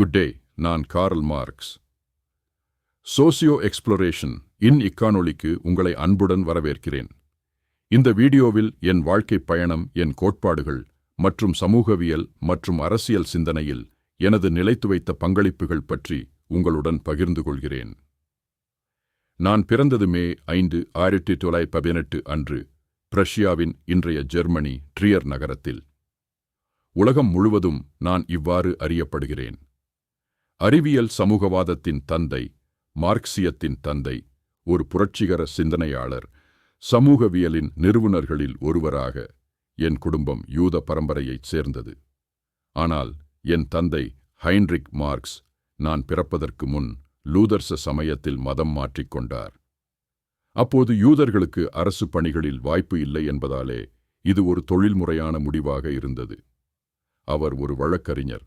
Good day நான் Karl Marx. Socio exploration in இக்கானொலிக்கு உங்களை அன்புடன் வரவேற்கிறேன். இந்த வீடியோவில் என் வாழ்க்கை பயணம் என் கோட்பாடுகள் மற்றும் சமூகவியல் மற்றும் அரசியல் சிந்தனையில் எனது நிலைத்து வைத்த பங்களிப்புகள் பற்றி உங்களுடன் பகிர்ந்து கொள்கிறேன். நான் பிறந்தது மே ஐந்து ஆயிரத்தி தொள்ளாயிரத்தி பதினெட்டு அன்று பிரஷ்யாவின் இன்றைய ஜெர்மனி ட்ரியர் நகரத்தில். உலகம் முழுவதும் நான் இவ்வாறு அறியப்படுகிறேன். அறிவியல் சமூகவாதத்தின் தந்தை மார்க்சியத்தின் தந்தை ஒரு புரட்சிகர சிந்தனையாளர் சமூகவியலின் நிறுவனர்களில் ஒருவராக என் குடும்பம் யூத பரம்பரையைச் சேர்ந்தது. ஆனால் என் தந்தை ஹைன்ரிக் மார்க்ஸ் நான் பிறப்பதற்கு முன் லூதர்ச சமயத்தில் மதம் மாற்றிக்கொண்டார் அப்போது யூதர்களுக்கு அரசு பணிகளில் வாய்ப்பு இல்லை என்பதாலே இது ஒரு தொழில்முறையான முடிவாக இருந்தது. அவர் ஒரு வழக்கறிஞர்.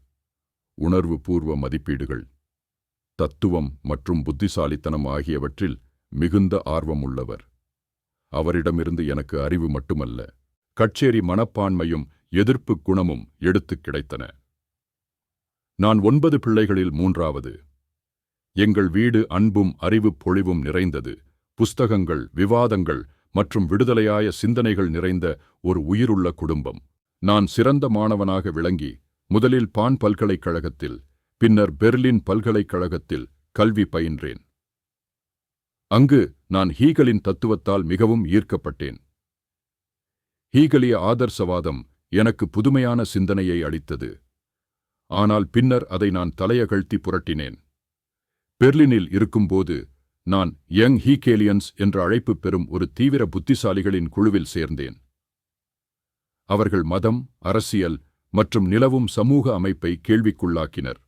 உணர்வு பூர்வ மதிப்பீடுகள் தத்துவம் மற்றும் புத்திசாலித்தனம் ஆகியவற்றில் மிகுந்த ஆர்வம் உள்ளவர் அவரிடமிருந்து எனக்கு அறிவு மட்டுமல்ல கட்சேரி மனப்பான்மையும் எதிர்ப்பு குணமும் எடுத்துக் கிடைத்தன. நான் ஒன்பது பிள்ளைகளில் மூன்றாவது. எங்கள் வீடு அன்பும் அறிவு பொழிவும் நிறைந்தது. புஸ்தகங்கள் விவாதங்கள் மற்றும் விடுதலையாய சிந்தனைகள் நிறைந்த ஒரு உயிருள்ள குடும்பம். நான் சிறந்த மாணவனாக விளங்கி முதலில் பான் பல்கலைக்கழகத்தில் பின்னர் பெர்லின் பல்கலைக்கழகத்தில் கல்வி பயின்றேன். அங்கு நான் ஹீகலின் தத்துவத்தால் மிகவும் ஈர்க்கப்பட்டேன். ஹீகலிய ஆதர்சவாதம் எனக்கு புதுமையான சிந்தனையை அளித்தது. ஆனால் பின்னர் அதை நான் தலையகழ்த்தி புரட்டினேன். பெர்லினில் இருக்கும்போது நான் யங் ஹீகேலியன்ஸ் என்ற அழைப்பு பெறும் ஒரு தீவிர புத்திசாலிகளின் குழுவில் சேர்ந்தேன். அவர்கள் மதம் அரசியல் மற்றும் நிலவும் சமூக அமைப்பை கேள்விக்குள்ளாக்கினர்.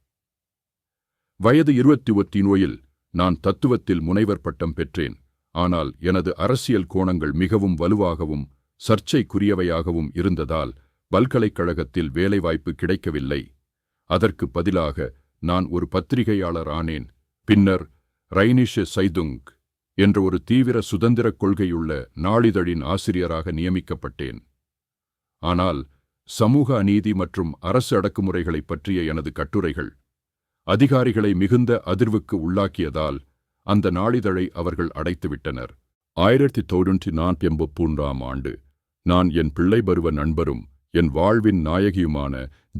வயது இருபத்தி ஒத்தி நோயில் நான் தத்துவத்தில் முனைவர் பட்டம் பெற்றேன். ஆனால் எனது அரசியல் கோணங்கள் மிகவும் வலுவாகவும் சர்ச்சைக்குரியவையாகவும் இருந்ததால் பல்கலைக்கழகத்தில் வேலைவாய்ப்பு கிடைக்கவில்லை. அதற்கு பதிலாக நான் ஒரு பத்திரிகையாளர் ஆனேன். பின்னர் ரைனிஷ சைதுங் என்ற ஒரு தீவிர சுதந்திரக் கொள்கையுள்ள நாளிதழின் ஆசிரியராக நியமிக்கப்பட்டேன். ஆனால் சமூக அநீதி மற்றும் அரசு அடக்குமுறைகளைப் பற்றிய எனது கட்டுரைகள். அதிகாரிகளை மிகுந்த அதிர்வுக்கு உள்ளாக்கியதால் அந்த நாளிதழை அவர்கள் அடைத்துவிட்டனர். ஆயிரத்தி தொண்ணூற்றி நாற்பத்தி ஒன்பதாம் ஆண்டு நான் என் பிள்ளை பருவ நண்பரும் என் வாழ்வின் நாயகியுமான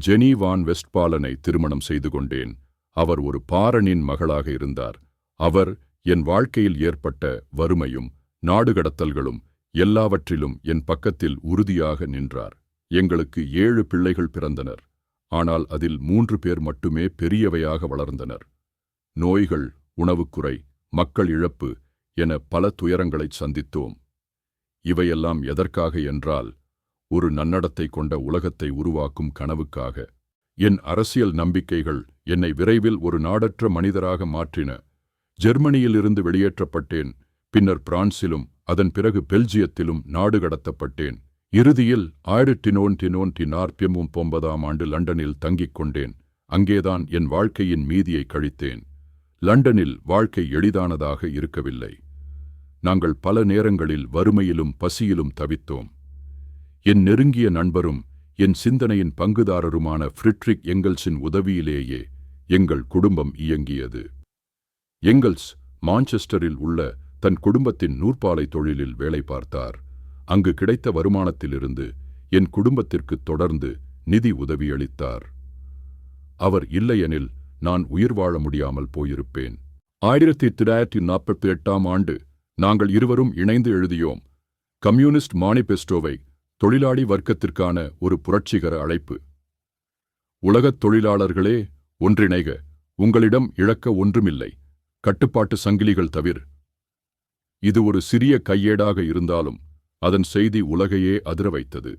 ஜெனி வான் வெஸ்ட்பாலனை திருமணம் செய்து கொண்டேன். அவர் ஒரு பாரனின் மகளாக இருந்தார். அவர் என் வாழ்க்கையில் ஏற்பட்ட வறுமையும் நாடுகடத்தல்களும் எல்லாவற்றிலும் என் பக்கத்தில் உறுதியாக நின்றார். எங்களுக்கு ஏழு பிள்ளைகள் பிறந்தனர். ஆனால் அதில் மூன்று பேர் மட்டுமே பெரியவையாக வளர்ந்தனர். நோய்கள் உணவுக்குறை மக்கள் இழப்பு என பல துயரங்களைச் சந்தித்தோம். இவையெல்லாம் எதற்காக என்றால் ஒரு நன்னடத்தை கொண்ட உலகத்தை உருவாக்கும் கனவுக்காக. என் அரசியல் நம்பிக்கைகள் என்னை விரைவில் ஒரு நாடற்ற மனிதராக மாற்றின. ஜெர்மனியிலிருந்து வெளியேற்றப்பட்டேன் பின்னர் பிரான்சிலும் அதன் பிறகு பெல்ஜியத்திலும் நாடு கடத்தப்பட்டேன். இறுதியில் ஆயிரத்தி நோன்டி நோன்டி நாற்பத்தி ஒன்பதாம் ஆண்டு லண்டனில் தங்கிக் கொண்டேன். அங்கேதான் என் வாழ்க்கையின் மீதியை கழித்தேன். லண்டனில் வாழ்க்கை எளிதானதாக இருக்கவில்லை. நாங்கள் பல நேரங்களில் வறுமையிலும் பசியிலும் தவித்தோம். என் நெருங்கிய நண்பரும் என் சிந்தனையின் பங்குதாரருமான ஃப்ரிட்ரிக் எங்கல்ஸின் உதவியிலேயே எங்கள் குடும்பம் இயங்கியது. எங்கல்ஸ் மான்செஸ்டரில் உள்ள தன் குடும்பத்தின் நூற்பாலை தொழிலில் வேலை பார்த்தார். அங்கு கிடைத்த வருமானத்திலிருந்து என் குடும்பத்திற்கு தொடர்ந்து நிதி உதவியளித்தார் அவர் இல்லையெனில் நான் உயிர் வாழ முடியாமல் போயிருப்பேன். ஆயிரத்தி தொள்ளாயிரத்தி நாற்பத்தி எட்டாம் ஆண்டு நாங்கள் இருவரும் இணைந்து எழுதியோம் கம்யூனிஸ்ட் மானிபெஸ்டோவை தொழிலாளி வர்க்கத்திற்கான ஒரு புரட்சிகர அழைப்பு. உலகத் தொழிலாளர்களே ஒன்றிணைக உங்களிடம் இழக்க ஒன்றுமில்லை கட்டுப்பாட்டு சங்கிலிகள் தவிர. இது ஒரு சிறிய கையேடாக இருந்தாலும் அதன் செய்தி உலகையே அதிர வைத்தது.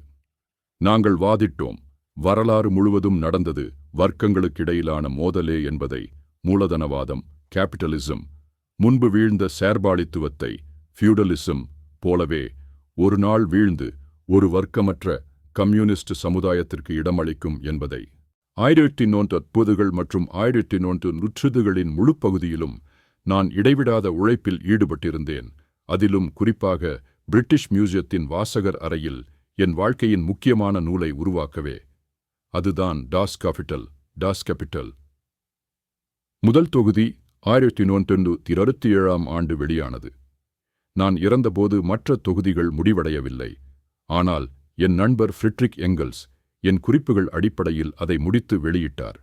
நாங்கள் வாதிட்டோம். வரலாறு முழுவதும் நடந்தது வர்க்கங்களுக்கிடையிலான மோதலே என்பதை மூலதனவாதம் கேபிட்டலிசம் முன்பு வீழ்ந்த சேர்பாளித்துவத்தை ஃபியூடலிசம் போலவே ஒரு நாள் வீழ்ந்து ஒரு வர்க்கமற்ற கம்யூனிஸ்ட் சமுதாயத்திற்கு இடமளிக்கும் என்பதை. ஆயிரத்தி நோன்று அற்புதங்கள் மற்றும் ஆயிரத்தி நோன்று நுற்றுதுகளின் முழு பகுதியிலும் நான் இடைவிடாத உழைப்பில் ஈடுபட்டிருந்தேன். அதிலும் குறிப்பாக பிரிட்டிஷ் மியூசியத்தின் வாசகர் அறையில் என் வாழ்க்கையின் முக்கியமான நூலை உருவாக்கவே. அதுதான் டாஸ் காபிட்டல் டாஸ் கேபிட்டல். முதல் தொகுதி ஆயிரத்தி நூற்றொன்று அறுபத்தி ஏழாம் ஆண்டு வெளியானது. நான் இறந்தபோது மற்ற தொகுதிகள் முடிவடையவில்லை. ஆனால் என் நண்பர் ஃப்ரிட்ரிக் எங்கல்ஸ் என் குறிப்புகள் அடிப்படையில் அதை முடித்து வெளியிட்டார்.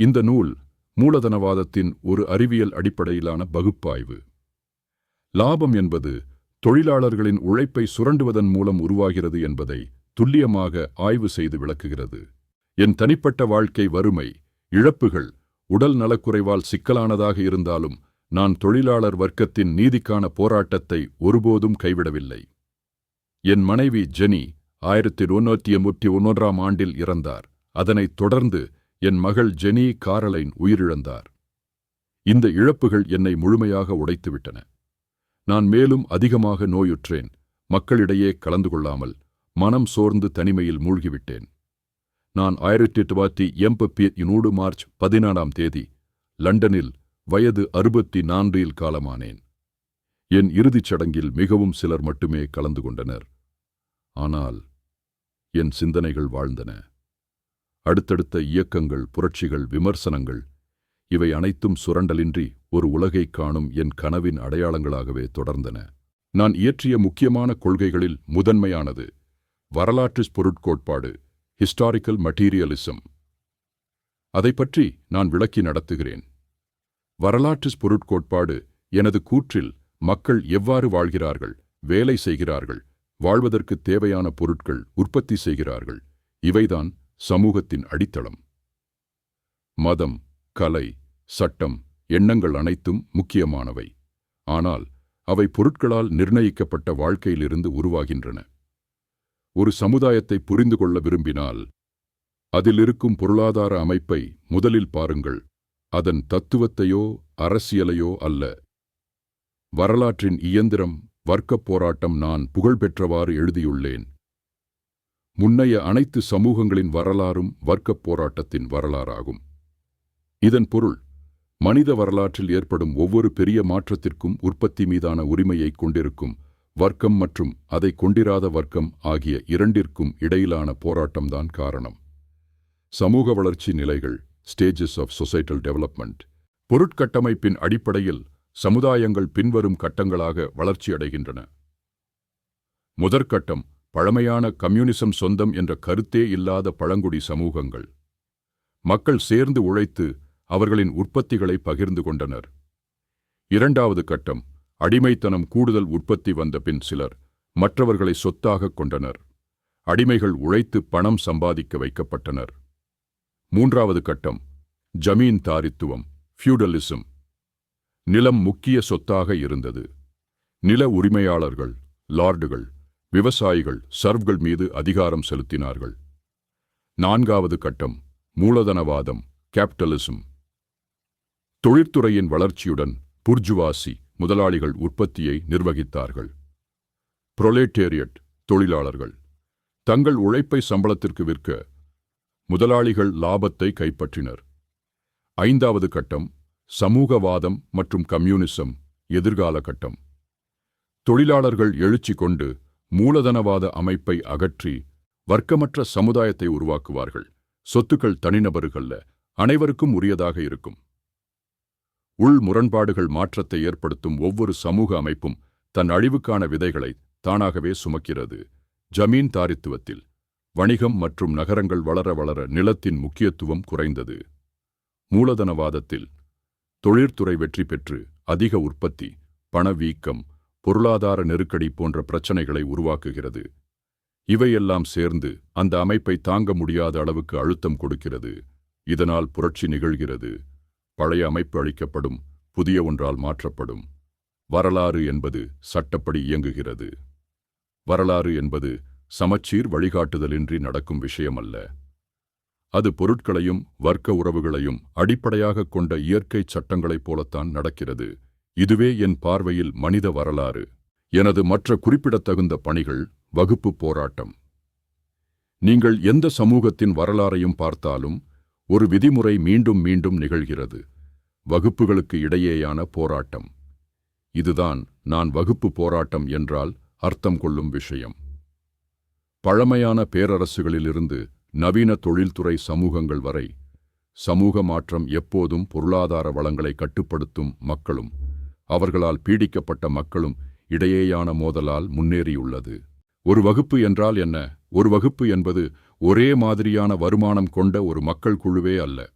இந்த நூல் மூலதனவாதத்தின் ஒரு அறிவியல் அடிப்படையிலான பகுப்பாய்வு. லாபம் என்பது தொழிலாளர்களின் உழைப்பை சுரண்டுவதன் மூலம் உருவாகிறது என்பதை துல்லியமாக ஆய்வு செய்து விளக்குகிறது. என் தனிப்பட்ட வாழ்க்கை வறுமை இழப்புகள் உடல் நலக்குறைவால் சிக்கலானதாக இருந்தாலும் நான் தொழிலாளர் வர்க்கத்தின் நீதிக்கான போராட்டத்தை ஒருபோதும் கைவிடவில்லை. என் மனைவி ஜெனி ஆயிரத்தி தொன்னூற்றி எண்பத்தி ஒன்னொன்றாம் ஆண்டில் இறந்தார். அதனைத் தொடர்ந்து என் மகள் ஜெனி காரலைன் உயிரிழந்தார். இந்த இழப்புகள் என்னை முழுமையாக உடைத்துவிட்டன. நான் மேலும் அதிகமாக நோயுற்றேன். மக்களிடையே கலந்து கொள்ளாமல் மனம் சோர்ந்து தனிமையில் மூழ்கிவிட்டேன். நான் ஆயிரத்தி தொள்ளாயிரத்தி எண்பத்தி நூடு மார்ச் பதினாறாம் தேதி லண்டனில் வயது அறுபத்தி நான்கில் காலமானேன். என் இறுதிச் சடங்கில் மிகவும் சிலர் மட்டுமே கலந்து கொண்டனர். ஆனால் என் சிந்தனைகள் வாழ்ந்தன. அடுத்தடுத்த இயக்கங்கள் புரட்சிகள் விமர்சனங்கள் இவை அனைத்தும் சுரண்டலின்றி ஒரு உலகைக் காணும் என் கனவின் அடையாளங்களாகவே தொடர்ந்தன. நான் இயற்றிய முக்கியமான கொள்கைகளில் முதன்மையானது வரலாற்று பொருட்கோட்பாடு ஹிஸ்டாரிக்கல் மட்டீரியலிசம் அதை பற்றி நான் விளக்கி நடத்துகிறேன். வரலாற்று பொருட்கோட்பாடு எனது கூற்றில் மக்கள் எவ்வாறு வாழ்கிறார்கள் வேலை செய்கிறார்கள் வாழ்வதற்கு தேவையான பொருட்கள் உற்பத்தி செய்கிறார்கள் இவைதான் சமூகத்தின் அடித்தளம். மதம் கலை சட்டம் எண்ணங்கள் அனைத்தும் முக்கியமானவை. ஆனால் அவை பொருட்களால் நிர்ணயிக்கப்பட்ட வாழ்க்கையிலிருந்து உருவாகின்றன. ஒரு சமுதாயத்தை புரிந்து கொள்ள விரும்பினால் அதில் இருக்கும் பொருளாதார அமைப்பை முதலில் பாருங்கள். அதன் தத்துவத்தையோ அரசியலையோ அல்ல. வரலாற்றின் இயந்திரம் வர்க்கப் போராட்டம் நான் புகழ்பெற்றவாறு எழுதியுள்ளேன். முன்னைய அனைத்து சமூகங்களின் வரலாறும் வர்க்கப் போராட்டத்தின் வரலாறாகும். இதன் பொருள் மனித வரலாற்றில் ஏற்படும் ஒவ்வொரு பெரிய மாற்றத்திற்கும் உற்பத்தி மீதான உரிமையை கொண்டிருக்கும் வர்க்கம் மற்றும் அதை கொண்டிராத வர்க்கம் ஆகிய இரண்டிற்கும் இடையிலான போராட்டம்தான் காரணம். சமூக வளர்ச்சி நிலைகள் ஸ்டேஜஸ் ஆஃப் சொசைட்டல் டெவலப்மெண்ட் பொருட்கட்டமைப்பின் அடிப்படையில் சமுதாயங்கள் பின்வரும் கட்டங்களாக வளர்ச்சியடைகின்றன முதற்கட்டம் பழமையான கம்யூனிசம் சொந்தம் என்ற கருத்தே இல்லாத பழங்குடி சமூகங்கள். மக்கள் சேர்ந்து உழைத்து அவர்களின் உற்பத்திகளை பகிர்ந்து கொண்டனர். இரண்டாவது கட்டம் அடிமைத்தனம் கூடுதல் உற்பத்தி வந்த பின் சிலர் மற்றவர்களை சொத்தாகக் கொண்டனர். அடிமைகள் உழைத்து பணம் சம்பாதிக்க வைக்கப்பட்டனர். மூன்றாவது கட்டம் ஜமீன் தாரித்துவம் ஃபியூடலிசம். நிலம் முக்கிய சொத்தாக இருந்தது. நில உரிமையாளர்கள் லார்டுகள் விவசாயிகள் சர்வ்கள் மீது அதிகாரம் செலுத்தினார்கள். நான்காவது கட்டம் மூலதனவாதம் கேபிட்டலிசம் தொழிற்துறையின் வளர்ச்சியுடன் புர்ஜுவாசி முதலாளிகள் உற்பத்தியை நிர்வகித்தார்கள். புரொலேட்டேரியட் தொழிலாளர்கள் தங்கள் உழைப்பை சம்பளத்திற்கு விற்க முதலாளிகள் லாபத்தை கைப்பற்றினர். ஐந்தாவது கட்டம் சமூகவாதம் மற்றும் கம்யூனிசம் எதிர்கால கட்டம். தொழிலாளர்கள் எழுச்சி கொண்டு மூலதனவாத அமைப்பை அகற்றி வர்க்கமற்ற சமுதாயத்தை உருவாக்குவார்கள். சொத்துக்கள் தனிநபர்கள்ல அனைவருக்கும் உரியதாக இருக்கும். உள் முரண்பாடுகள் மாற்றத்தை ஏற்படுத்தும் ஒவ்வொரு சமூக அமைப்பும் தன் அழிவுக்கான விதைகளை தானாகவே சுமக்கிறது. ஜமீன் தாரித்துவத்தில் வணிகம் மற்றும் நகரங்கள் வளர வளர நிலத்தின் முக்கியத்துவம் குறைந்தது. மூலதனவாதத்தில் தொழிற்துறை வெற்றி பெற்று அதிக உற்பத்தி பணவீக்கம் பொருளாதார நெருக்கடி போன்ற பிரச்சனைகளை உருவாக்குகிறது. இவையெல்லாம் சேர்ந்து அந்த அமைப்பை தாங்க முடியாத அளவுக்கு அழுத்தம் கொடுக்கிறது. இதனால் புரட்சி நிகழ்கிறது. பழைய அமைப்பு அளிக்கப்படும் புதிய ஒன்றால் மாற்றப்படும். வரலாறு என்பது சட்டப்படி இயங்குகிறது. வரலாறு என்பது சமச்சீர் வழிகாட்டுதலின்றி நடக்கும் விஷயமல்ல. அது பொருட்களையும் வர்க்க உறவுகளையும் அடிப்படையாகக் கொண்ட இயற்கை சட்டங்களைப் போலத்தான் நடக்கிறது. இதுவே என் பார்வையில் மனித வரலாறு. எனது மற்ற குறிப்பிடத்தகுந்த பணிகள் வகுப்பு போராட்டம். நீங்கள் எந்த சமூகத்தின் வரலாறையும் பார்த்தாலும் ஒரு விதிமுறை மீண்டும் மீண்டும் நிகழ்கிறது. வகுப்புகளுக்கு இடையேயான போராட்டம். இதுதான் நான் வகுப்பு போராட்டம் என்றால் அர்த்தம் கொள்ளும் விஷயம். பழமையான பேரரசுகளிலிருந்து நவீன தொழில்துறை சமூகங்கள் வரை சமூக மாற்றம் எப்போதும் பொருளாதார வளங்களை கட்டுப்படுத்தும் மக்களும் அவர்களால் பீடிக்கப்பட்ட மக்களும் இடையேயான மோதலால் முன்னேறியுள்ளது. ஒரு வகுப்பு என்றால் என்ன? ஒரு வகுப்பு என்பது ஒரே மாதிரியான வருமானம் கொண்ட ஒரு மக்கள் குழுவே அல்ல.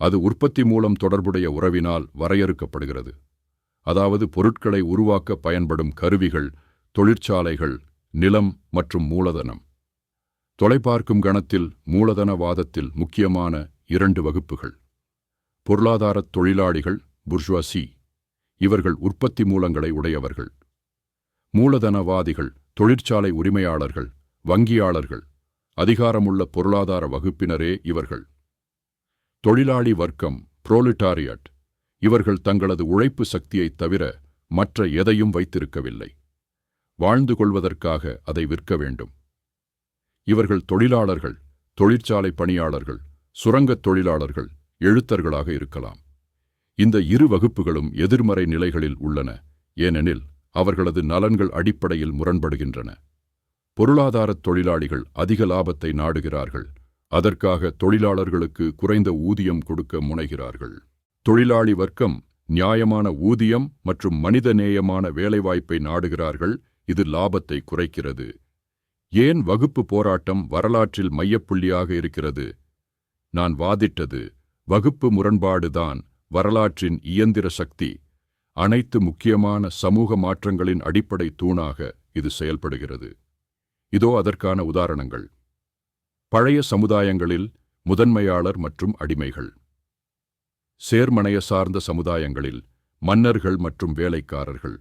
அது உற்பத்தி மூலம் தொடர்புடைய உறவினால் வரையறுக்கப்படுகிறது. அதாவது பொருட்களை உருவாக்க பயன்படும் கருவிகள் தொழிற்சாலைகள் நிலம் மற்றும் மூலதனம். தொலைபார்க்கும் கணத்தில் மூலதனவாதத்தில் முக்கியமான இரண்டு வகுப்புகள். பொருளாதாரத் தொழிலாளிகள் புர்ஜுவாசி. இவர்கள் உற்பத்தி மூலங்களை உடையவர்கள். மூலதனவாதிகள் தொழிற்சாலை உரிமையாளர்கள் வங்கியாளர்கள் அதிகாரமுள்ள பொருளாதார வகுப்பினரே இவர்கள். தொழிலாளி வர்க்கம் புரோலிட்டாரியட் இவர்கள் தங்களது உழைப்பு சக்தியைத் தவிர மற்ற எதையும் வைத்திருக்கவில்லை. வாழ்ந்து கொள்வதற்காக அதை விற்க வேண்டும். இவர்கள் தொழிலாளர்கள் தொழிற்சாலை பணியாளர்கள் சுரங்கத் தொழிலாளர்கள் எழுத்தர்களாக இருக்கலாம். இந்த இரு வகுப்புகளும் எதிர்மறை நிலைகளில் உள்ளன ஏனெனில் அவர்களது நலன்கள் அடிப்படையில் முரண்படுகின்றன. பொருளாதாரத் தொழிலாளிகள் அதிக லாபத்தை நாடுகிறார்கள். அதற்காக தொழிலாளர்களுக்கு குறைந்த ஊதியம் கொடுக்க முனைகிறார்கள். தொழிலாளி வர்க்கம் நியாயமான ஊதியம் மற்றும் மனிதநேயமான வேலைவாய்ப்பை நாடுகிறார்கள். இது லாபத்தை குறைக்கிறது. ஏன் வகுப்பு போராட்டம் வரலாற்றில் மையப்புள்ளியாக இருக்கிறது? நான் வாதிட்டது வகுப்பு முரண்பாடுதான் வரலாற்றின் இயந்திர சக்தி. அனைத்து முக்கியமான சமூக மாற்றங்களின் அடிப்படை தூணாக இது செயல்படுகிறது. இதோ அதற்கான உதாரணங்கள். பழைய சமுதாயங்களில் முதன்மையாளர் மற்றும் அடிமைகள். சேர்மனைய சார்ந்த சமுதாயங்களில் மன்னர்கள் மற்றும் வேலைக்காரர்கள்.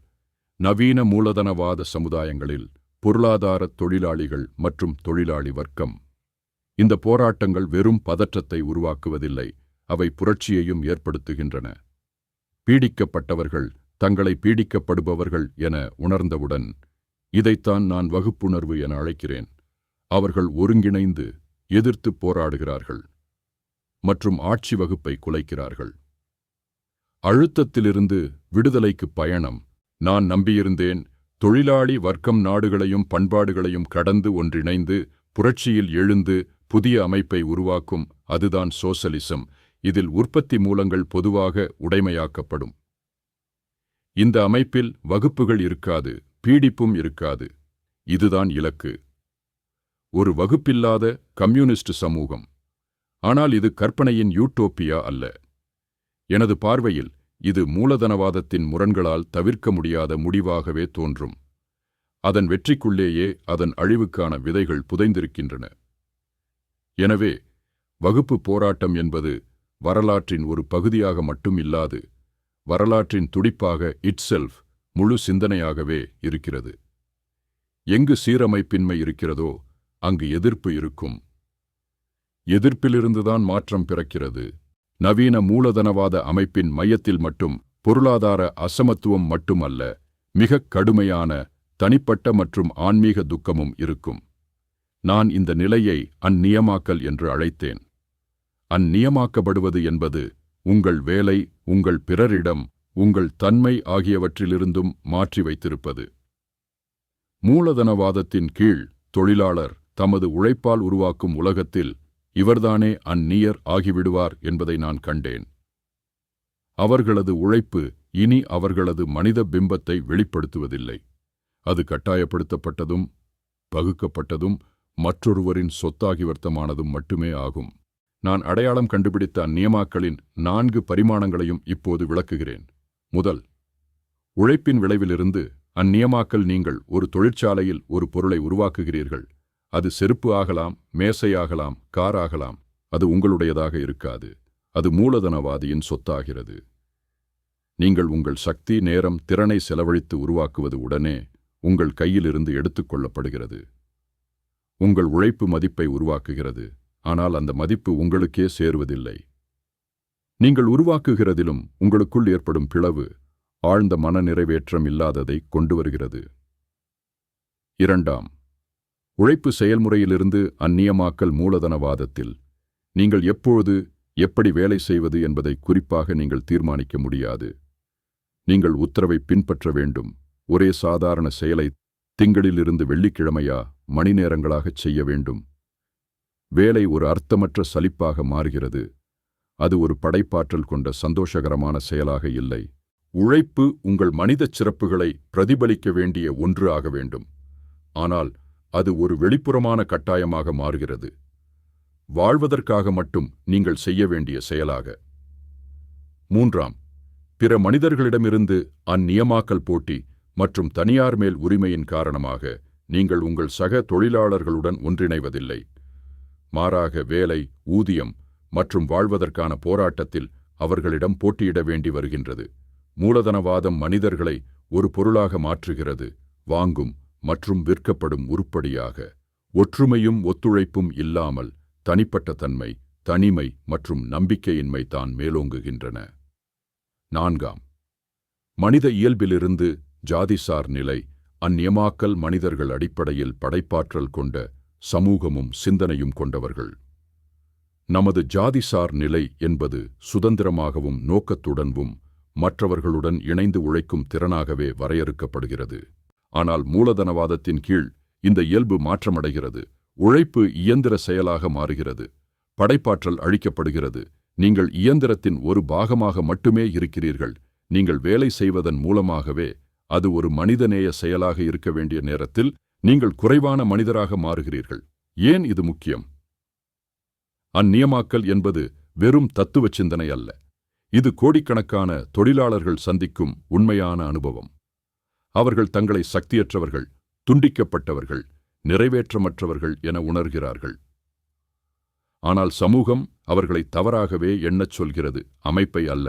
நவீன மூலதனவாத சமுதாயங்களில் பொருளாதார தொழிலாளிகள் மற்றும் தொழிலாளி வர்க்கம். இந்த போராட்டங்கள் வெறும் பதற்றத்தை உருவாக்குவதில்லை அவை புரட்சியையும் ஏற்படுத்துகின்றன. பீடிக்கப்பட்டவர்கள் தங்களை பீடிக்கப்படுபவர்கள் என உணர்ந்தவுடன் இதைத்தான் நான் வகுப்புணர்வு என அழைக்கிறேன். அவர்கள் ஒருங்கிணைந்து எதிர்த்து போராடுகிறார்கள். மற்றும் ஆட்சி வகுப்பை குலைக்கிறார்கள். அழுத்தத்திலிருந்து விடுதலைக்கு பயணம். நான் நம்பியிருந்தேன் தொழிலாளி வர்க்கம் நாடுகளையும் பண்பாடுகளையும் கடந்து ஒன்றிணைந்து புரட்சியில் எழுந்து புதிய அமைப்பை உருவாக்கும் அதுதான் சோசலிசம். இதில் உற்பத்தி மூலங்கள் பொதுவாக உடைமையாக்கப்படும். இந்த அமைப்பில் வகுப்புகள் இருக்காது. பீடிப்பும் இருக்காது. இதுதான் இலக்கு. ஒரு வகுப்பில்லாத கம்யூனிஸ்ட் சமூகம். ஆனால் இது கற்பனையின் யூட்டோப்பியா அல்ல. எனது பார்வையில் இது மூலதனவாதத்தின் முரண்களால் தவிர்க்க முடியாத முடிவாகவே தோன்றும். அதன் வெற்றிக்குள்ளேயே அதன் அழிவுக்கான விதைகள் புதைந்திருக்கின்றன. எனவே வகுப்பு போராட்டம் என்பது வரலாற்றின் ஒரு பகுதியாக மட்டும் இல்லாது வரலாற்றின் துடிப்பாக இட்செல்ஃப் முழு சிந்தனையாகவே இருக்கிறது. எங்கு சீரமைப்பின்மை இருக்கிறதோ அங்கு எதிர்ப்பு இருக்கும். எதிர்ப்பிலிருந்துதான் மாற்றம் பிறக்கிறது. நவீன மூலதனவாத அமைப்பின் மையத்தில் மட்டும் பொருளாதார அசமத்துவம் மட்டுமல்ல மிகக் கடுமையான தனிப்பட்ட மற்றும் ஆன்மீக துக்கமும் இருக்கும். நான் இந்த நிலையை அந்நியமாக்கல் என்று அழைத்தேன். அந்நியமாக்கப்படுவது என்பது உங்கள் வேலை உங்கள் பிறரிடம் உங்கள் தன்மை ஆகியவற்றிலிருந்தும் மாற்றி வைத்திருப்பது. மூலதனவாதத்தின் கீழ் தொழிலாளர் தமது உழைப்பால் உருவாக்கும் உலகத்தில் இவர்தானே அந்நியர் ஆகிவிடுவார் என்பதை நான் கண்டேன். அவர்களது உழைப்பு இனி அவர்களது மனித பிம்பத்தை வெளிப்படுத்துவதில்லை. அது கட்டாயப்படுத்தப்பட்டதும் பகுக்கப்பட்டதும் மற்றொருவரின் சொத்தாகிவர்த்தமானதும் மட்டுமே ஆகும். நான் அடையாளம் கண்டுபிடித்த அந்நியமாக்களின் நான்கு பரிமாணங்களையும் இப்போது விளக்குகிறேன். முதல் உழைப்பின் விளைவிலிருந்து அந்நியமாக்கல் நீங்கள் ஒரு தொழிற்சாலையில் ஒரு பொருளை உருவாக்குகிறீர்கள். அது செருப்பு ஆகலாம் மேசையாகலாம் காராகலாம் அது உங்களுடையதாக இருக்காது. அது மூலதனவாதியின் சொத்தாகிறது. நீங்கள் உங்கள் சக்தி நேரம் திறனை செலவழித்து உருவாக்குவது உடனே உங்கள் கையிலிருந்து எடுத்துக்கொள்ளப்படுகிறது உங்கள் உழைப்பு மதிப்பை உருவாக்குகிறது. ஆனால் அந்த மதிப்பு உங்களுக்கே சேருவதில்லை. நீங்கள் உருவாக்குகிறதிலும் உங்களுக்குள் ஏற்படும் பிளவு ஆழ்ந்த மன நிறைவேற்றம் இல்லாததை கொண்டு வருகிறது இரண்டாம் உழைப்பு செயல்முறையிலிருந்து அந்நியமாக்கல் மூலதனவாதத்தில் நீங்கள் எப்பொழுது எப்படி வேலை செய்வது என்பதை குறிப்பாக நீங்கள் தீர்மானிக்க முடியாது. நீங்கள் உத்தரவை பின்பற்ற வேண்டும். ஒரே சாதாரண செயலை திங்களிலிருந்து வெள்ளிக்கிழமையா மணி நேரங்களாகச் செய்ய வேண்டும். வேலை ஒரு அர்த்தமற்ற சலிப்பாக மாறுகிறது. அது ஒரு படைப்பாற்றல் கொண்ட சந்தோஷகரமான செயலாக இல்லை. உழைப்பு உங்கள் மனிதச் சிறப்புகளை பிரதிபலிக்க வேண்டிய ஒன்று ஆக வேண்டும். ஆனால் அது ஒரு வெளிப்புறமான கட்டாயமாக மாறுகிறது. வாழ்வதற்காக மட்டும் நீங்கள் செய்ய வேண்டிய செயலாக. மூன்றாம் பிற மனிதர்களிடமிருந்து அந்நியமாக்கல் போட்டி மற்றும் தனியார் மேல் உரிமையின் காரணமாக நீங்கள் உங்கள் சக தொழிலாளர்களுடன் ஒன்றிணைவதில்லை. மாறாக வேலை ஊதியம் மற்றும் வாழ்வதற்கான போராட்டத்தில் அவர்களிடம் போட்டியிட வேண்டி வருகின்றது. மூலதனவாதம் மனிதர்களை ஒரு பொருளாக மாற்றுகிறது வாங்கும் மற்றும் விற்கப்படும் உருப்படியாக. ஒற்றுமையும் ஒத்துழைப்பும் இல்லாமல் தனிப்பட்ட தன்மை தனிமை மற்றும் நம்பிக்கையின்மை தான் மேலோங்குகின்றன. நான்காம். மனித இயல்பிலிருந்து ஜாதிசார் நிலை அந்நியமாக்கல் மனிதர்கள் அடிப்படையில் படைப்பாற்றல் கொண்ட சமூகமும் சிந்தனையும் கொண்டவர்கள். நமது ஜாதிசார் நிலை என்பது சுதந்திரமாகவும் நோக்கத்துடனும் மற்றவர்களுடன் இணைந்து உழைக்கும் திறனாகவே வரையறுக்கப்படுகிறது. ஆனால் மூலதனவாதத்தின் கீழ் இந்த இயல்பு மாற்றமடைகிறது. உழைப்பு இயந்திர செயலாக மாறுகிறது. படைப்பாற்றல் அழிக்கப்படுகிறது. நீங்கள் இயந்திரத்தின் ஒரு பாகமாக மட்டுமே இருக்கிறீர்கள். நீங்கள் வேலை செய்வதன் மூலமாகவே அது ஒரு மனிதநேய செயலாக இருக்க வேண்டிய நேரத்தில் நீங்கள் குறைவான மனிதராக மாறுகிறீர்கள். ஏன் இது முக்கியம்? அந்நியமாக்கல் என்பது வெறும் தத்துவ சிந்தனை அல்ல. இது கோடிக்கணக்கான தொழிலாளர்கள் சந்திக்கும் உண்மையான அனுபவம். அவர்கள் தங்களை சக்தியற்றவர்கள் துண்டிக்கப்பட்டவர்கள் நிறைவேற்றமற்றவர்கள் என உணர்கிறார்கள். ஆனால் சமூகம் அவர்களை தவறாகவே எண்ணச் சொல்கிறது அமைப்பை அல்ல.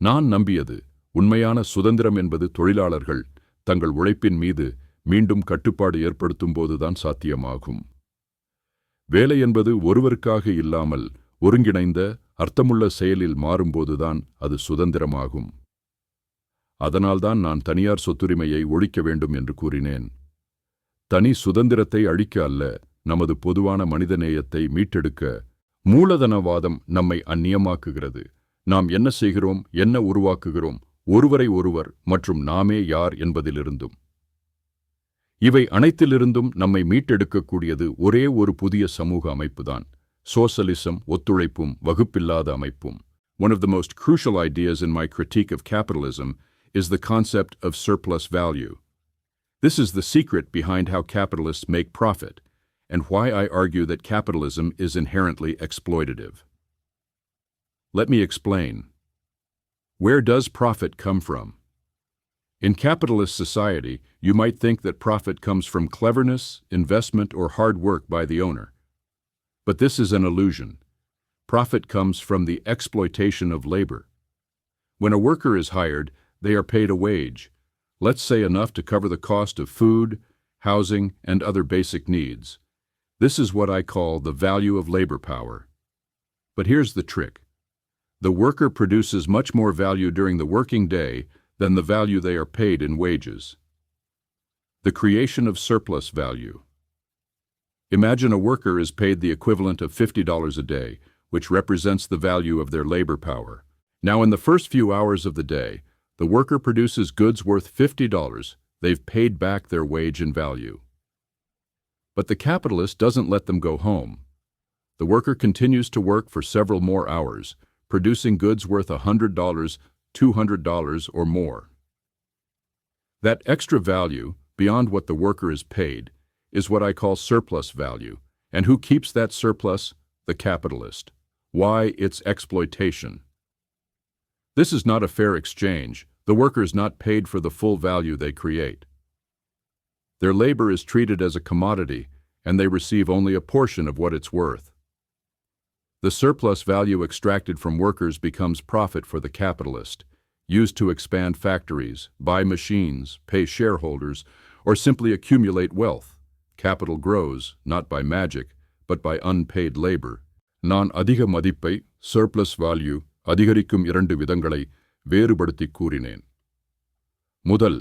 நான் நம்பியது உண்மையான சுதந்திரம் என்பது தொழிலாளர்கள் தங்கள் உழைப்பின் மீது மீண்டும் கட்டுப்பாடு ஏற்படுத்தும் போதுதான் சாத்தியமாகும். வேலை என்பது ஒருவருக்காக இல்லாமல் ஒருங்கிணைந்த அர்த்தமுள்ள செயலில் மாறும்போதுதான் அது சுதந்திரமாகும். அதனால்தான் நான் தனியார் சொத்துரிமையை ஒழிக்க வேண்டும் என்று கூறினேன். தனி சுதந்திரத்தை அழிக்க அல்ல நமது பொதுவான மனிதநேயத்தை மீட்டெடுக்க மூலதனவாதம் நம்மை அந்நியமாக்குகிறது. நாம் என்ன செய்கிறோம் என்ன உருவாக்குகிறோம் ஒருவரை ஒருவர் மற்றும் நாமே யார் என்பதிலிருந்தும். இவை அனைத்திலிருந்தும் நம்மை மீட்டெடுக்கக்கூடியது ஒரே ஒரு புதிய சமூக அமைப்புதான் சோசலிசம் ஒத்துழைப்பும் வகுப்பில்லாத அமைப்பும் One of the most crucial ideas in my critique of capitalism is the concept of surplus value. This is the secret behind how capitalists make profit, and why I argue that capitalism is inherently exploitative. Let me explain. Where does profit come from? In capitalist society, you might think that profit comes from cleverness, investment, or hard work by the owner. But this is an illusion. Profit comes from the exploitation of labor. When a worker is hired, they are paid a wage, let's say enough to cover the cost of food, housing, and other basic needs. This is what I call the value of labor power. But here's the trick. The worker produces much more value during the working day than the value they are paid in wages. The creation of surplus value. Imagine a worker is paid the equivalent of $50 a day, which represents the value of their labor power. Now, in the first few hours of the day, the worker produces goods worth $50. They've paid back their wage and value. But the capitalist doesn't let them go home. The worker continues to work for several more hours, producing goods worth $100, $200, or more. That extra value, beyond what the worker is paid, is what I call surplus value. And who keeps that surplus? The capitalist. Why? It's exploitation. This is not a fair exchange. The worker is not paid for the full value they create. Their labor is treated as a commodity, and they receive only a portion of what it's worth. The surplus value extracted from workers becomes profit for the capitalist, used to expand factories, buy machines, pay shareholders, or simply accumulate wealth. Capital grows, not by magic, but by unpaid labor. நான் அதிக மதிப்பை surplus value அதிகரிக்கும் இரண்டு விதங்களை வேறுபடுத்தி கூறினேன் முதல்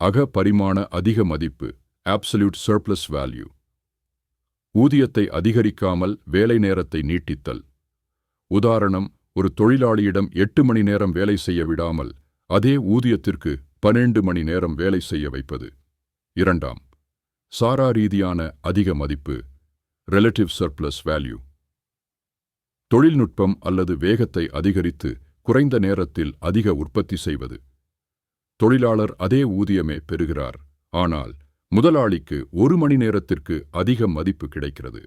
அக பரிமாண அதிக மதிப்பு ஆப்சல்யூட் சர்ப்ளஸ் வேல்யூ ஊதியத்தை அதிகரிக்காமல் வேலை நேரத்தை நீட்டித்தல். உதாரணம் ஒரு தொழிலாளியிடம் எட்டு மணி நேரம் வேலை செய்ய விடாமல் அதே ஊதியத்திற்கு பன்னெண்டு மணி நேரம் வேலை செய்ய வைப்பது. இரண்டாம் சாரா ரீதியான அதிக மதிப்பு ரிலேட்டிவ் சர்ப்ளஸ் வேல்யூ தொழில்நுட்பம் அல்லது வேகத்தை அதிகரித்து குறைந்த நேரத்தில் அதிக உற்பத்தி செய்வது. தொழிலாளர் அதே ஊதியமே பெறுகிறார் ஆனால் முதலாளிக்கு ஒரு மணி நேரத்திற்கு அதிக மதிப்பு கிடைக்கிறது.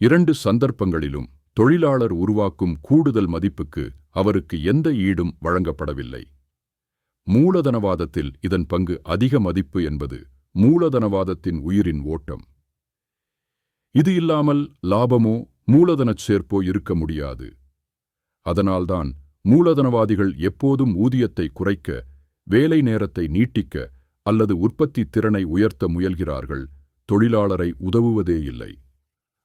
இரண்டு சந்தர்ப்பங்களிலும் தொழிலாளர் உருவாக்கும் கூடுதல் மதிப்புக்கு அவருக்கு எந்த ஈடும் வழங்கப்படவில்லை. மூலதனவாதத்தில் இதன் பங்கு அதிக மதிப்பு என்பது மூலதனவாதத்தின் உயிரின் ஓட்டம். இது இல்லாமல் லாபமோ மூலதனச் சேர்ப்போ இருக்க முடியாது. அதனால்தான் மூலதனவாதிகள் எப்போதும் ஊதியத்தை குறைக்க வேலை நேரத்தை நீட்டிக்க அல்லது உற்பத்தி திறனை உயர்த்த முயல்கிறார்கள் தொழிலாளரை உதவுவதே இல்லை.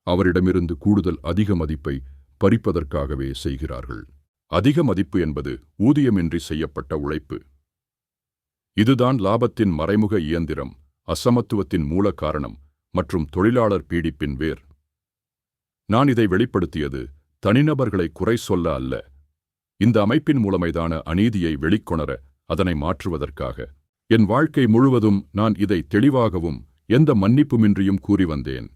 அவரிடமிருந்து கூடுதல் அதிக மதிப்பை பறிப்பதற்காகவே செய்கிறார்கள். அதிக மதிப்பு என்பது ஊதியமின்றி செய்யப்பட்ட உழைப்பு. இதுதான் லாபத்தின் மறைமுக இயந்திரம் அசமத்துவத்தின் மூல காரணம் மற்றும் தொழிலாளர் பீடிப்பின் வேர். நான் இதை வெளிப்படுத்தியது தனிநபர்களை குறை சொல்ல அல்ல. இந்த அமைப்பின் மூலமைதான அநீதியை வெளிக்கொணர அதனை மாற்றுவதற்காக. என் வாழ்க்கை முழுவதும் நான் இதை தெளிவாகவும் எந்த மன்னிப்புமின்றியும் கூறி வந்தேன்.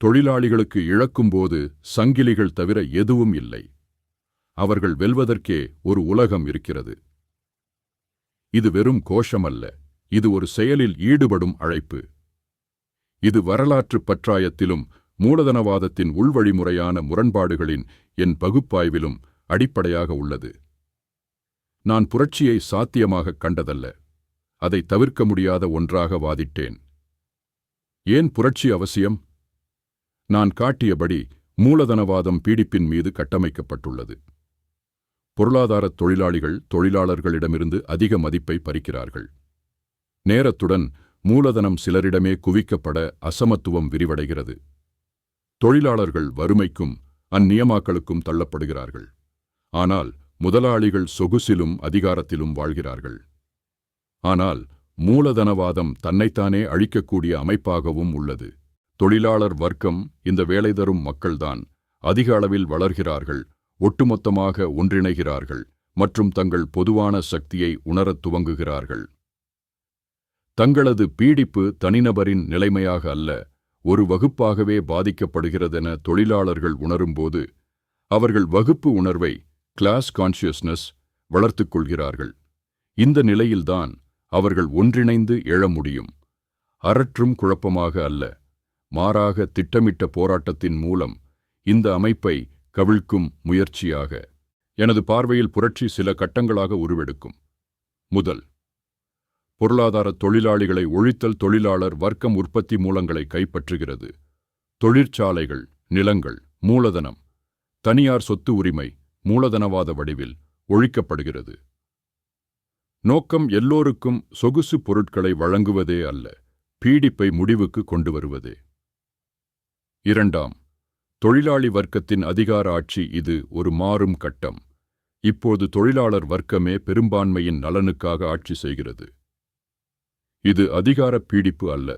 தொழிலாளிகளுக்கு இழக்கும்போது சங்கிலிகள் தவிர எதுவும் இல்லை. அவர்கள் வெல்வதற்கே ஒரு உலகம் இருக்கிறது. இது வெறும் கோஷமல்ல இது ஒரு செயலில் ஈடுபடும் அழைப்பு. இது வரலாற்று பற்றாயத்திலும் மூலதனவாதத்தின் உள்வழிமுறையான முரண்பாடுகளின் என் பகுப்பாய்விலும் அடிப்படையாக உள்ளது. நான் புரட்சியை சாத்தியமாகக் கண்டதல்ல. அதை தவிர்க்க முடியாத ஒன்றாக வாதிட்டேன். ஏன் புரட்சி அவசியம்? நான் காட்டியபடி மூலதனவாதம் பீடிப்பின் மீது கட்டமைக்கப்பட்டுள்ளது. பொருளாதாரத் தொழிலாளிகள் தொழிலாளர்களிடமிருந்து அதிக மதிப்பை பறிக்கிறார்கள். நேரத்துடன் மூலதனம் சிலரிடமே குவிக்கப்பட அசமத்துவம் விரிவடைகிறது. தொழிலாளர்கள் வறுமைக்கும் அந்நியமாக்களுக்கும் தள்ளப்படுகிறார்கள். ஆனால் முதலாளிகள் சொகுசிலும் அதிகாரத்திலும் வாழ்கிறார்கள். ஆனால் மூலதனவாதம் தன்னைத்தானே அழிக்கக்கூடிய அமைப்பாகவும் உள்ளது. தொழிலாளர் வர்க்கம் இந்த வேலை தரும் மக்கள்தான் அதிக அளவில் வளர்கிறார்கள் ஒட்டுமொத்தமாக ஒன்றிணைகிறார்கள் மற்றும் தங்கள் பொதுவான சக்தியை உணரத் துவங்குகிறார்கள். தங்களது பீடிப்பு தனிநபரின் நிலைமையாக அல்ல ஒரு வகுப்பாகவே பாதிக்கப்படுகிறதென தொழிலாளர்கள் உணரும்போது அவர்கள் வகுப்பு உணர்வை கிளாஸ் கான்ஷியஸ்னஸ் வளர்த்துக் கொள்கிறார்கள். இந்த நிலையில்தான் அவர்கள் ஒன்றிணைந்து எழ முடியும். அரற்றும் குழப்பமாக அல்ல. மாறாக திட்டமிட்ட போராட்டத்தின் மூலம் இந்த அமைப்பை கவிழ்க்கும் முயற்சியாக. எனது பார்வையில் புரட்சி சில கட்டங்களாக உருவெடுக்கும். முதல் பொருளாதார தொழிலாளிகளை ஒழித்தல் தொழிலாளர் வர்க்கம் உற்பத்தி மூலங்களை கைப்பற்றுகிறது. தொழிற்சாலைகள் நிலங்கள் மூலதனம் தனியார் சொத்து உரிமை மூலதனவாத வடிவில் ஒழிக்கப்படுகிறது. நோக்கம் எல்லோருக்கும் சொகுசு பொருட்களை வழங்குவதே அல்ல பீடிப்பை முடிவுக்கு கொண்டு வருவதே இரண்டாம் தொழிலாளி வர்க்கத்தின் அதிகார ஆட்சி இது ஒரு மாறும் கட்டம். இப்போது தொழிலாளர் வர்க்கமே பெரும்பான்மையின் நலனுக்காக ஆட்சி செய்கிறது. இது அதிகார பீடிப்பு அல்ல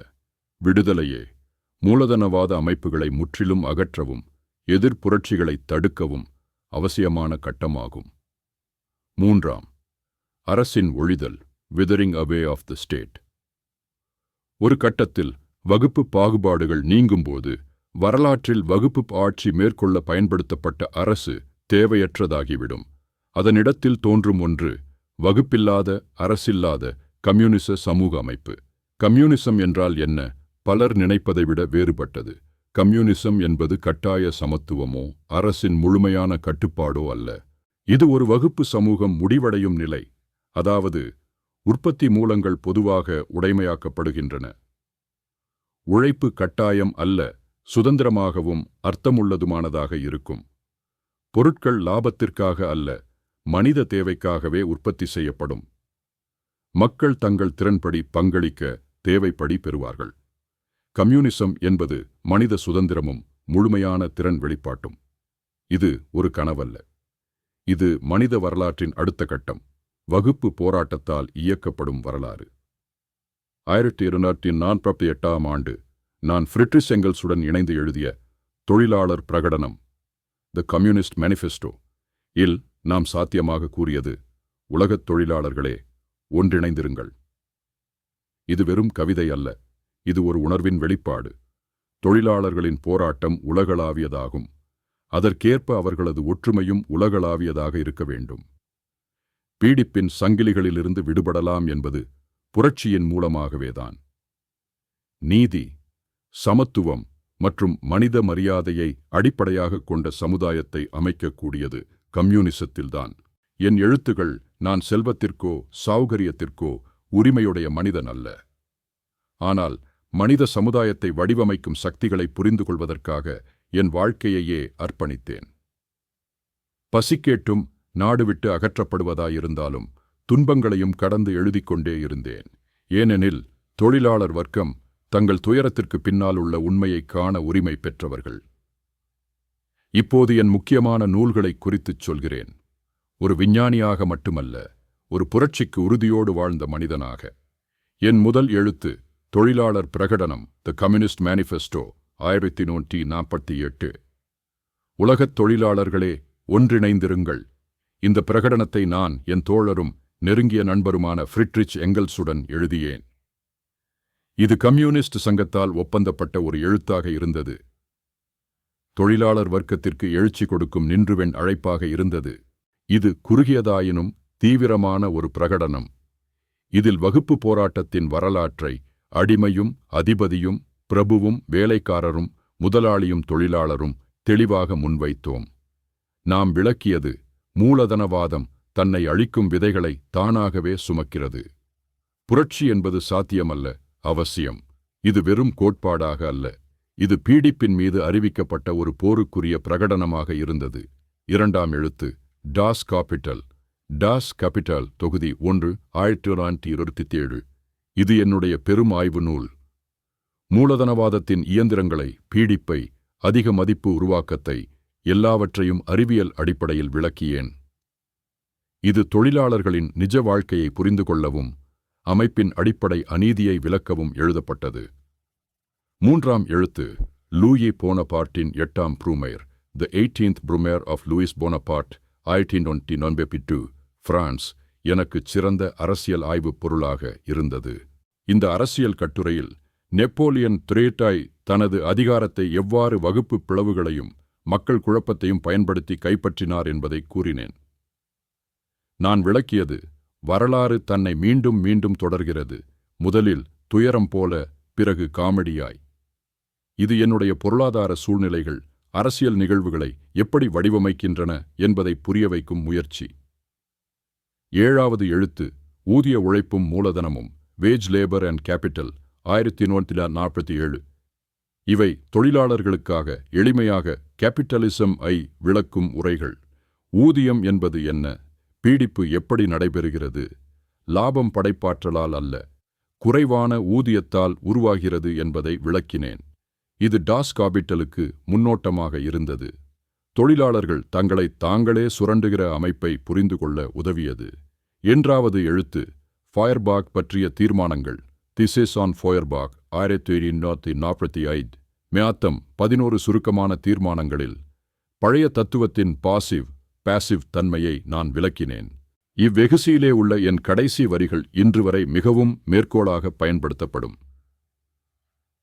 விடுதலையே. மூலதனவாத அமைப்புகளை முற்றிலும் அகற்றவும் எதிர்ப்புரட்சிகளை தடுக்கவும் அவசியமான கட்டமாகும். மூன்றாம் அரசின் ஒழிதல் withering away of the state ஒரு கட்டத்தில் வகுப்பு பாகுபாடுகள் நீங்கும்போது வரலாற்றில் வகுப்பு ஆட்சி மேற்கொள்ள பயன்படுத்தப்பட்ட அரசு தேவையற்றதாகிவிடும். அதனிடத்தில் தோன்றும் ஒன்று வகுப்பில்லாத அரசில்லாத கம்யூனிச சமூக அமைப்பு. கம்யூனிசம் என்றால் என்ன? பலர் நினைப்பதை விட வேறுபட்டது. கம்யூனிசம் என்பது கட்டாய சமத்துவமோ அரசின் முழுமையான கட்டுப்பாடோ அல்ல. இது ஒரு வகுப்பு சமூகம் முடிவடையும் நிலை. அதாவது உற்பத்தி மூலங்கள் பொதுவாக உடைமையாக்கப்படுகின்றன. உழைப்பு கட்டாயம் அல்ல சுதந்திரமாகவும் அர்த்தமுள்ளதுமானதாக இருக்கும். பொருட்கள் லாபத்திற்காக அல்ல மனித தேவைக்காகவே உற்பத்தி செய்யப்படும். மக்கள் தங்கள் திறன்படி பங்களிக்க தேவைப்படி பெறுவார்கள். கம்யூனிசம் என்பது மனித சுதந்திரமும் முழுமையான திறன் வெளிப்பாட்டும். இது ஒரு கனவல்ல. இது மனித வரலாற்றின் அடுத்த கட்டம். வகுப்பு போராட்டத்தால் இயக்கப்படும் வரலாறு. ஆயிரத்தி இருநூற்றி நாற்பத்தி எட்டாம் ஆண்டு நான் ஃப்ரிட்ரிஸ் எங்கல்ஸுடன் இணைந்து எழுதிய தொழிலாளர் பிரகடனம் த கம்யூனிஸ்ட் மேனிஃபெஸ்டோ இல் நாம் சாத்தியமாக கூறியது உலகத் தொழிலாளர்களே ஒன்றிணைந்திருங்கள் இது வெறும் கவிதை அல்ல. இது ஒரு உணர்வின் வெளிப்பாடு. தொழிலாளர்களின் போராட்டம் உலகளாவியதாகும். அதற்கேற்ப அவர்களது ஒற்றுமையும் உலகளாவியதாக இருக்க வேண்டும். பீடிப்பின் சங்கிலிகளிலிருந்து விடுபடலாம் என்பது புரட்சியின் மூலமாகவேதான். நீதி சமத்துவம் மற்றும் மனித மரியாதையை அடிப்படையாகக் கொண்ட சமுதாயத்தை அமைக்கக்கூடியது கம்யூனிசத்தில்தான். என் எழுத்துகள் நான் செல்வத்திற்கோ சௌகரியத்திற்கோ உரிமையுடைய மனிதன் அல்ல. ஆனால் மனித சமுதாயத்தை வடிவமைக்கும் சக்திகளை புரிந்து கொள்வதற்காக என் வாழ்க்கையையே அர்ப்பணித்தேன். பசிக்கேட்டும் நாடு விட்டு அகற்றப்படுவதாயிருந்தாலும் துன்பங்களையும் கடந்து எழுதிக் கொண்டே இருந்தேன். ஏனெனில் தொழிலாளர் வர்க்கம் தங்கள் துயரத்திற்கு பின்னால் உள்ள உண்மையைக் காண உரிமை பெற்றவர்கள். இப்போது என் முக்கியமான நூல்களை குறித்துச் சொல்கிறேன். ஒரு விஞ்ஞானியாக மட்டுமல்ல ஒரு புரட்சிக்கு உறுதியோடு வாழ்ந்த மனிதனாக. என் முதல் எழுத்து தொழிலாளர் பிரகடனம் த கம்யூனிஸ்ட் மேனிஃபெஸ்டோ ஆயிரத்தி நூற்றி நாற்பத்தி எட்டு. உலகத் தொழிலாளர்களே ஒன்றிணைந்திருங்கள். இந்த பிரகடனத்தை நான் என் தோழரும் நெருங்கிய நண்பருமான ஃப்ரிட்ரிச் எங்கல்ஸுடன் எழுதியேன். இது கம்யூனிஸ்ட் சங்கத்தால் ஒப்பந்தப்பட்ட ஒரு எழுத்தாக இருந்தது. தொழிலாளர் வர்க்கத்திற்கு எழுச்சி கொடுக்கும் நின்றுவெண் அழைப்பாக இருந்தது. இது குறுகியதாயினும் தீவிரமான ஒரு பிரகடனம். இதில் வகுப்பு போராட்டத்தின் வரலாற்றை அடிமையும் அதிபதியும் பிரபுவும் வேலைக்காரரும் முதலாளியும் தொழிலாளரும் தெளிவாக முன்வைத்தோம். நாம் விளக்கியது மூலதனவாதம் தன்னை அழிக்கும் விதைகளை தானாகவே சுமக்கிறது. புரட்சி என்பது சாத்தியமல்ல அவசியம். இது வெறும் கோட்பாடாக அல்ல. இது பீடிப்பின் மீது அறிவிக்கப்பட்ட ஒரு போருக்குரிய பிரகடனமாக இருந்தது. இரண்டாம் எழுத்து டாஸ் காபிட்டல். டாஸ் கேபிட்டல் தொகுதி ஒன்று ஆயிரத்தி தொள்ளாயிரத்தி இருபத்தி ஏழு. இது என்னுடைய பெரும் ஆய்வு நூல். மூலதனவாதத்தின் இயந்திரங்களை பீடிப்பை அதிக மதிப்பு உருவாக்கத்தை எல்லாவற்றையும் அறிவியல் அடிப்படையில் விளக்கியேன். இது தொழிலாளர்களின் நிஜ வாழ்க்கையை புரிந்து கொள்ளவும் அமைப்பின் அடிப்படை அநீதியை விளக்கவும் எழுதப்பட்டது. மூன்றாம் எழுத்து லூயி போனபார்ட்டின் எட்டாம் Brumaire the eighteenth Brumaire of Louis Bonaparte ஆயிரத்தி நொண்டி நொன்பெபிட்டு பிரான்ஸ் எனக்குச் சிறந்த அரசியல் ஆய்வுப் பொருளாக இருந்தது. இந்த அரசியல் கட்டுரையில் நெப்போலியன் துரேட்டாய் தனது அதிகாரத்தை எவ்வாறு வகுப்பு பிளவுகளையும் மக்கள் குழப்பத்தையும் பயன்படுத்தி கைப்பற்றினார் என்பதை கூறினேன். நான் விளக்கியது வரலாறு தன்னை மீண்டும் மீண்டும் தொடர்கிறது. முதலில் துயரம் போல பிறகு காமெடியாய். இது என்னுடைய பொருளாதார சூழ்நிலைகள் அரசியல் நிகழ்வுகளை எப்படி வடிவமைக்கின்றன என்பதை புரிய வைக்கும் முயற்சி. ஏழாவது எழுத்து ஊதிய உழைப்பும் மூலதனமும் வேஜ் லேபர் அண்ட் கேபிட்டல் ஆயிரத்தி நூற்றி நாற்பத்தி ஏழு. இவை தொழிலாளர்களுக்காக எளிமையாக கேபிட்டலிசம் ஐ விளக்கும் உரைகள். ஊதியம் என்பது என்ன? பீடிப்பு எப்படி நடைபெறுகிறது? லாபம் படைப்பாற்றலால் அல்ல குறைவான ஊதியத்தால் உருவாகிறது என்பதை விளக்கினேன். இது டாஸ் காபிட்டலுக்கு முன்னோட்டமாக இருந்தது. தொழிலாளர்கள் தங்களை தாங்களே சுரண்டுகிற அமைப்பை புரிந்து கொள்ள உதவியது. என்றாவது எழுத்து ஃபயர்பாக் பற்றிய தீர்மானங்கள் திசேஸ் ஆன் ஃபயர்பாக் ஆயிரத்தி எண்ணூற்றி நாற்பத்தி ஐந்து மியாத்தம் பதினோரு சுருக்கமான தீர்மானங்களில் பழைய தத்துவத்தின் பாசிவ் பாசிவ் தன்மையை நான் விளக்கினேன். இவ்வெகுசியிலே உள்ள என் கடைசி வரிகள் இன்று வரை மிகவும் மேற்கோளாக பயன்படுத்தப்படும்.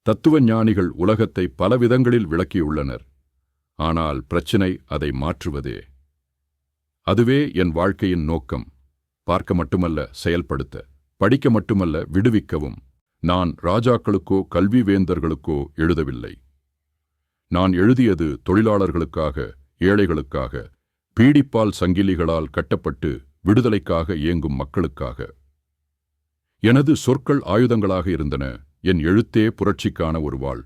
தத்துவ ஞானிகள் உலகத்தை பலவிதங்களில் விளக்கியுள்ளனர். ஆனால் பிரச்சினை அதை மாற்றுவதே. அதுவே என் வாழ்க்கையின் நோக்கம். பார்க்க மட்டுமல்ல செயல்படுத்த. படிக்க மட்டுமல்ல விடுவிக்கவும். நான் ராஜாக்களுக்கோ கல்வி வேந்தர்களுக்கோ எழுதவில்லை. நான் எழுதியது தொழிலாளர்களுக்காக ஏழைகளுக்காக பீடிப்பால் சங்கிலிகளால் கட்டப்பட்டு விடுதலைக்காக இயங்கும் மக்களுக்காக. எனது சொற்கள் ஆயுதங்களாக இருந்தன. என் எழுத்தே புரட்சிக்கான ஒரு வாழ்.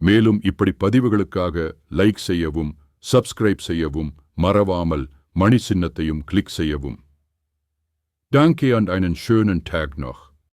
மேலும் இப்படி பதிவுகளுக்காக லைக் செய்யவும் சப்ஸ்கிரைப் செய்யவும் மறவாமல் மணி சின்னத்தையும் கிளிக் செய்யவும் Danke und einen schönen Tag noch.